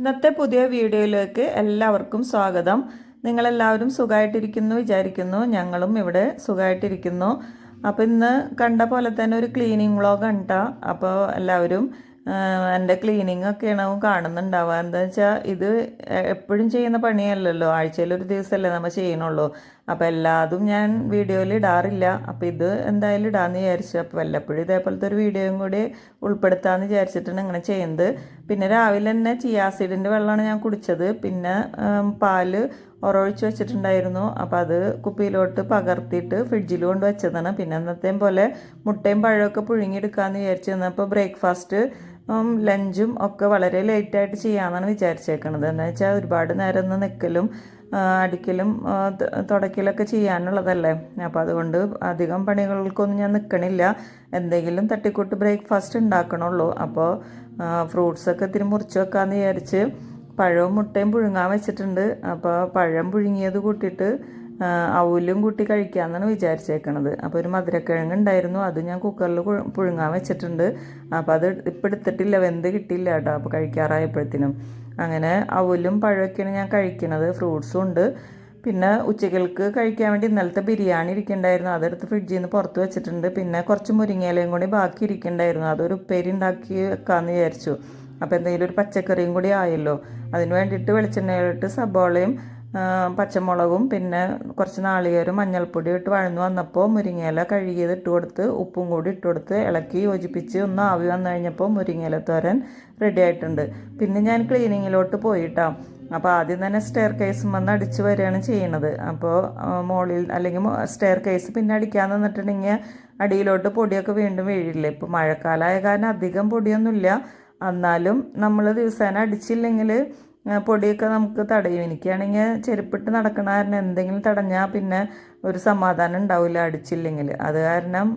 ഇന്നത്തെ പുതിയ വീഡിയോയിലേക്ക് എല്ലാവർക്കും സ്വാഗതം. നിങ്ങളെല്ലാവരും സുഖമായിട്ടിരിക്കുന്നു വിചാരിക്കുന്നു. ഞങ്ങളും ഇവിടെ സുഖമായിട്ടിരിക്കുന്നു അപ്പോൾ ഇന്ന് കണ്ട പോലെ തന്നെ ഒരു ക്ലീനിങ് വ്ളോഗ് ഉണ്ടാ അപ്പോൾ എല്ലാവരും എന്റെ ക്ലീനിങ് ഒക്കെയാണ് കാണുന്നുണ്ടാവുക. എന്താ വെച്ചാൽ ഇത് എപ്പോഴും ചെയ്യുന്ന പണിയല്ലല്ലോ. ആഴ്ചയിൽ ഒരു ദിവസമല്ലേ നമ്മൾ ചെയ്യണുള്ളൂ അപ്പോൾ എല്ലാതും ഞാൻ വീഡിയോയിൽ ഇടാറില്ല. അപ്പോൾ ഇത് എന്തായാലും ഇടാമെന്ന് വിചാരിച്ചു. അപ്പോൾ വല്ലപ്പോഴും ഇതേപോലത്തെ ഒരു വീഡിയോയും കൂടി ഉൾപ്പെടുത്താമെന്ന് വിചാരിച്ചിട്ടാണ് ഇങ്ങനെ ചെയ്യുന്നത്. പിന്നെ രാവിലെ തന്നെ ചിയാസിഡിന്റെ വെള്ളമാണ് ഞാൻ കുടിച്ചത്. പിന്നെ പാൽ ഉറൊഴിച്ച് വെച്ചിട്ടുണ്ടായിരുന്നു. അപ്പോൾ അത് കുപ്പിയിലോട്ട് പകർത്തിയിട്ട് ഫ്രിഡ്ജിൽ കൊണ്ട് വെച്ചതാണ്. പിന്നെ അന്നത്തെയും പോലെ മുട്ടയും പഴമൊക്കെ പുഴുങ്ങിയെടുക്കാമെന്ന് വിചാരിച്ചു. തന്നപ്പോൾ ബ്രേക്ക്ഫാസ്റ്റ് ലഞ്ചും ഒക്കെ വളരെ ലേറ്റായിട്ട് ചെയ്യാമെന്നാണ് വിചാരിച്ചേക്കണത്. എന്താണെന്ന് വെച്ചാൽ ഒരുപാട് നേരം ഒന്ന് നിൽക്കലും അടിക്കലും തുടക്കലൊക്കെ ചെയ്യാനുള്ളതല്ലേ? അപ്പോൾ അതുകൊണ്ട് അധികം പണികൾക്കൊന്നും ഞാൻ നിൽക്കണില്ല എന്തെങ്കിലും തട്ടിക്കൂട്ട് ബ്രേക്ക്ഫാസ്റ്റ് ഉണ്ടാക്കണുള്ളൂ. അപ്പോൾ ഫ്രൂട്ട്സൊക്കെ ഇത്തിരി മുറിച്ച് വെക്കാമെന്ന് വിചാരിച്ച് പഴവും മുട്ടയും പുഴുങ്ങാൻ വെച്ചിട്ടുണ്ട്. അപ്പോൾ പഴം പുഴുങ്ങിയത് കൂട്ടിയിട്ട് അവലും കൂട്ടി കഴിക്കാമെന്നാണ് വിചാരിച്ചേക്കണത്. അപ്പോൾ ഒരു മധുരക്കിഴങ്ങ് ഉണ്ടായിരുന്നു. അത് ഞാൻ കുക്കറിൽ പുഴുങ്ങാൻ വെച്ചിട്ടുണ്ട്. അപ്പോൾ അത് ഇപ്പം എടുത്തിട്ടില്ല. വെന്ത് കിട്ടിയില്ല കേട്ടോ. അപ്പോൾ കഴിക്കാറായപ്പോഴത്തേനും. അങ്ങനെ അവലും പഴമൊക്കെയാണ് ഞാൻ കഴിക്കുന്നത്. ഫ്രൂട്ട്സും ഉണ്ട്. പിന്നെ ഉച്ചകൾക്ക് കഴിക്കാൻ വേണ്ടി ഇന്നലത്തെ ബിരിയാണി ഇരിക്കണ്ടായിരുന്നു. അതെടുത്ത് ഫ്രിഡ്ജിൽ നിന്ന് പുറത്ത് വെച്ചിട്ടുണ്ട്. പിന്നെ കുറച്ച് മുരിങ്ങയിലയും കൂടി ബാക്കി ഇരിക്കണ്ടായിരുന്നു. അതൊരു ഉപ്പേരി ഉണ്ടാക്കി വെക്കാമെന്ന് വിചാരിച്ചു. അപ്പോൾ എന്തെങ്കിലും ഒരു പച്ചക്കറിയും കൂടി ആയല്ലോ. അതിന് വേണ്ടിയിട്ട് വെളിച്ചെണ്ണയിലിട്ട് സബോളയും പച്ചമുളകും പിന്നെ കുറച്ച് നാളികേരും മഞ്ഞൾപ്പൊടി ഇട്ട് വഴന്നു വന്നപ്പോൾ മുരിങ്ങയില കഴുകിയത് ഇട്ട് കൊടുത്ത് ഉപ്പും കൂടി ഇട്ട് കൊടുത്ത് ഇളക്കി യോജിപ്പിച്ച് ഒന്ന് ആവി വന്നു കഴിഞ്ഞപ്പോൾ മുരിങ്ങയില തോരൻ റെഡി ആയിട്ടുണ്ട്. പിന്നെ ഞാൻ ക്ലീനിങ്ങിലോട്ട് പോയിട്ടാം. അപ്പോൾ ആദ്യം തന്നെ സ്റ്റെയർ കേസും വന്ന് അടിച്ച് വരികയാണ് ചെയ്യണത്. അപ്പോൾ മോളിൽ അല്ലെങ്കിൽ സ്റ്റെയർ കേസ് പിന്നെ അടിക്കാൻ നിന്നിട്ടുണ്ടെങ്കിൽ അടിയിലോട്ട് പൊടിയൊക്കെ വീണ്ടും വീഴില്ലേ? ഇപ്പോൾ മഴക്കാലമായ കാരണം അധികം പൊടിയൊന്നുമില്ല. എന്നാലും നമ്മൾ ദിവസേന അടിച്ചില്ലെങ്കിൽ പൊടിയൊക്കെ നമുക്ക് തടയും. എനിക്കാണെങ്കിൽ ചെരുപ്പിട്ട് നടക്കണ കാരണം എന്തെങ്കിലും തടഞ്ഞാൽ പിന്നെ ഒരു സമാധാനം ഉണ്ടാവില്ല അടിച്ചില്ലെങ്കിൽ. അത് കാരണം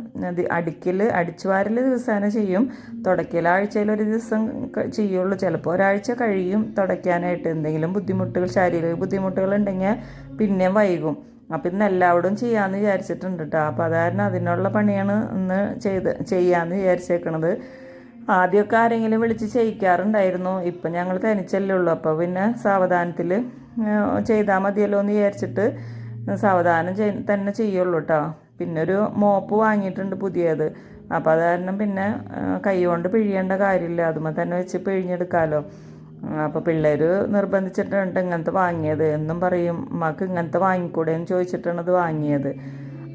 അടിക്കൽ അടിച്ചു വാരൽ ദിവസേന ചെയ്യും. തുടക്കൽ ആഴ്ചയിൽ ഒരു ദിവസം ചെയ്യുള്ളൂ. ചിലപ്പോൾ ഒരാഴ്ച കഴിയും തുടയ്ക്കാനായിട്ട്. എന്തെങ്കിലും ബുദ്ധിമുട്ടുകൾ ശാരീരിക ബുദ്ധിമുട്ടുകൾ ഉണ്ടെങ്കിൽ പിന്നെ വൈകും. അപ്പം ഇന്ന് എല്ലാവരും ചെയ്യാമെന്ന് വിചാരിച്ചിട്ടുണ്ട് കേട്ടോ അപ്പോൾ അത് കാരണം അതിനുള്ള പണിയാണ് ഇന്ന് ചെയ്ത് ചെയ്യാമെന്ന് വിചാരിച്ചേക്കണത്. ആദ്യമൊക്കെ ആരെങ്കിലും വിളിച്ച് ചെയ്യിക്കാറുണ്ടായിരുന്നു. ഇപ്പം ഞങ്ങൾ തനിച്ചല്ലേ ഉള്ളൂ. അപ്പോൾ പിന്നെ സാവധാനത്തിൽ ചെയ്താൽ മതിയല്ലോ എന്ന് വിചാരിച്ചിട്ട് സാവധാനം ചെയ് തന്നെ ചെയ്യുള്ളൂ കേട്ടോ പിന്നെ ഒരു മോപ്പ് വാങ്ങിയിട്ടുണ്ട് പുതിയത്. അപ്പോൾ അത് കാരണം പിന്നെ കൈ കൊണ്ട് പിഴിയേണ്ട കാര്യമില്ല. അതുമ്പോൾ തന്നെ വെച്ച് പിഴിഞ്ഞെടുക്കാമല്ലോ അപ്പോൾ പിള്ളേർ നിർബന്ധിച്ചിട്ടുണ്ട് ഇങ്ങനത്തെ വാങ്ങിയത്. എന്നും പറയും ഉമ്മക്ക് ഇങ്ങനത്തെ വാങ്ങിക്കൂടെ? എന്ന് ചോദിച്ചിട്ടാണ് അത് വാങ്ങിയത്.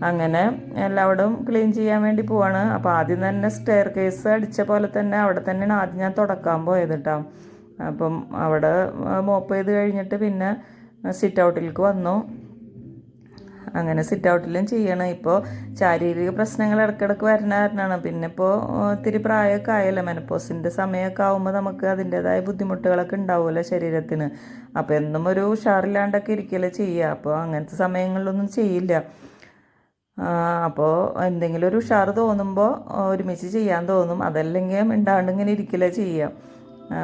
അങ്ങനെ എല്ലാവരും ക്ലീൻ ചെയ്യാൻ വേണ്ടി പോവാണ്. അപ്പോൾ ആദ്യം തന്നെ സ്റ്റെയർ കേസ് അടിച്ച പോലെ തന്നെ അവിടെ തന്നെയാണ് ആദ്യം ഞാൻ തുടക്കാൻ പോയത് കേട്ടോ അപ്പം അവിടെ മോപ്പ് ചെയ്ത് കഴിഞ്ഞിട്ട് പിന്നെ സിറ്റ് ഔട്ടിലേക്ക് വന്നു. അങ്ങനെ സിറ്റ് ഔട്ടിലും ചെയ്യണം. ഇപ്പോൾ ശാരീരിക പ്രശ്നങ്ങൾ ഇടയ്ക്കിടയ്ക്ക് വരുന്ന കാരണമാണ് പിന്നെ ഇപ്പോൾ ഇത്തിരി പ്രായമൊക്കെ ആയല്ലോ. മെനപ്പോസിന്റെ സമയമൊക്കെ ആകുമ്പോൾ നമുക്ക് അതിന്റെതായ ബുദ്ധിമുട്ടുകളൊക്കെ ഉണ്ടാവുമല്ലോ ശരീരത്തിന്. അപ്പോൾ എന്നും ഒരു ഉഷാറില്ലാണ്ടൊക്കെ ഇരിക്കലേ ചെയ്യുക അപ്പോൾ അങ്ങനത്തെ സമയങ്ങളിലൊന്നും ചെയ്യില്ല. അപ്പോൾ എന്തെങ്കിലും ഒരു ഉഷാറ് തോന്നുമ്പോൾ ഒരുമിച്ച് ചെയ്യാൻ തോന്നും. അതല്ലെങ്കിൽ മിണ്ടാണ്ട് ഇങ്ങനെ ഇരിക്കില്ല ചെയ്യാം.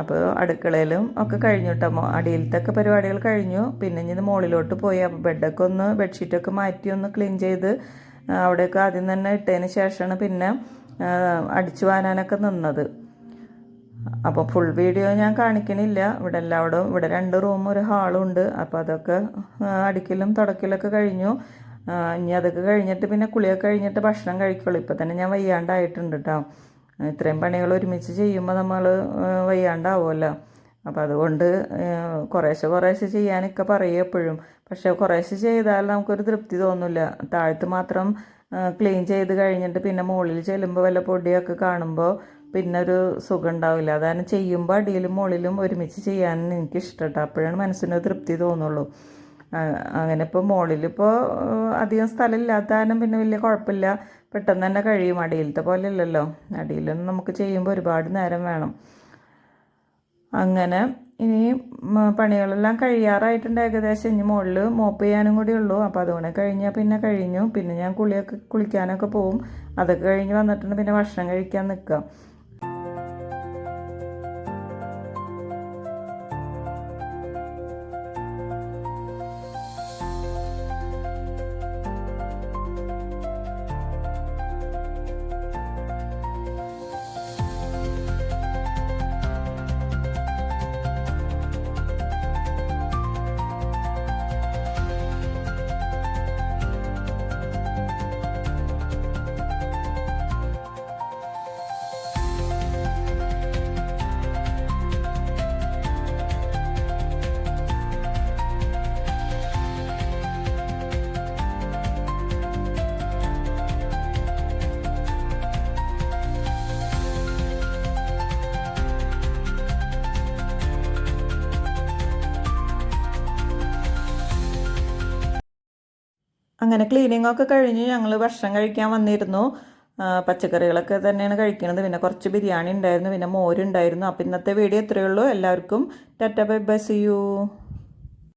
അപ്പോൾ അടുക്കളയിലും ഒക്കെ കഴിഞ്ഞു കേട്ടോ അടിയിലത്തൊക്കെ പരിപാടികൾ കഴിഞ്ഞു. പിന്നെ ഇനി മുകളിലോട്ട് പോയി. അപ്പോൾ ബെഡൊക്കെ ഒന്ന് ബെഡ്ഷീറ്റൊക്കെ മാറ്റി ഒന്ന് ക്ലീൻ ചെയ്ത് അവിടെയൊക്കെ ആദ്യം തന്നെ ഇട്ടതിന് ശേഷമാണ് പിന്നെ അടിച്ചു വാനാനൊക്കെ നിന്നത്. അപ്പോൾ ഫുൾ വീഡിയോ ഞാൻ കാണിക്കണില്ല. ഇവിടെ എല്ലാവിടെയും ഇവിടെ രണ്ട് റൂമും ഒരു ഹാളും ഉണ്ട്. അപ്പോൾ അതൊക്കെ അടിക്കലും തുടക്കലൊക്കെ കഴിഞ്ഞു. ഇനി അതൊക്കെ കഴിഞ്ഞിട്ട് പിന്നെ കുളിയൊക്കെ കഴിഞ്ഞിട്ട് ഭക്ഷണം കഴിക്കുള്ളൂ. ഇപ്പം തന്നെ ഞാൻ വയ്യാണ്ടായിട്ടുണ്ട് കേട്ടോ ഇത്രയും പണികൾ ഒരുമിച്ച് ചെയ്യുമ്പോൾ നമ്മൾ വയ്യാണ്ടാവുമല്ലോ. അപ്പം അതുകൊണ്ട് കുറേശ്ശെ കുറേശ്ശെ ചെയ്യാനൊക്കെ പറയും എപ്പോഴും. പക്ഷേ കുറേശ്ശെ ചെയ്താൽ നമുക്കൊരു തൃപ്തി തോന്നില്ല താഴത്ത് മാത്രം ക്ലീൻ ചെയ്ത് കഴിഞ്ഞിട്ട് പിന്നെ മുകളിൽ ചെല്ലുമ്പോൾ വല്ല പൊടിയൊക്കെ കാണുമ്പോൾ പിന്നെ ഒരു സുഖം ഉണ്ടാവില്ല അതാണ് ചെയ്യുമ്പോൾ അടിയിലും മുകളിലും ഒരുമിച്ച് ചെയ്യാൻ എനിക്ക് കേട്ടോ അപ്പോഴാണ് മനസ്സിന് തൃപ്തി തോന്നുള്ളൂ. അങ്ങനെ ഇപ്പോൾ മുകളിലിപ്പോൾ അധികം സ്ഥലമില്ലാത്ത കാരണം പിന്നെ വലിയ കുഴപ്പമില്ല. പെട്ടെന്ന് തന്നെ കഴിയും. അടിയിലത്തെ പോലെ ഇല്ലല്ലോ. അടിയിലൊന്നും നമുക്ക് ചെയ്യുമ്പോൾ ഒരുപാട് നേരം വേണം. അങ്ങനെ ഇനി പണികളെല്ലാം കഴിയാറായിട്ടുണ്ട് ഏകദേശം. ഇനി മുകളിൽ മോപ്പ് ചെയ്യാനും കൂടി ഉള്ളൂ. അപ്പോൾ അതുകൊണ്ട് കഴിഞ്ഞാൽ പിന്നെ കഴിഞ്ഞു. പിന്നെ ഞാൻ കുളിയൊക്കെ കുളിക്കാനൊക്കെ പോവും. അതൊക്കെ കഴിഞ്ഞ് വന്നിട്ടുണ്ട്. പിന്നെ ഭക്ഷണം കഴിക്കാൻ നിൽക്കാം. അങ്ങനെ ക്ലീനിങ് ഒക്കെ കഴിഞ്ഞ് ഞങ്ങൾ ഭക്ഷണം കഴിക്കാൻ വന്നിരുന്നു. പച്ചക്കറികളൊക്കെ തന്നെയാണ് കഴിക്കുന്നത്. പിന്നെ കുറച്ച് ബിരിയാണി ഉണ്ടായിരുന്നു. പിന്നെ മോരുണ്ടായിരുന്നു അപ്പം ഇന്നത്തെ വീഡിയോ ഇത്രയേ ഉള്ളൂ. എല്ലാവർക്കും tata bye bye see you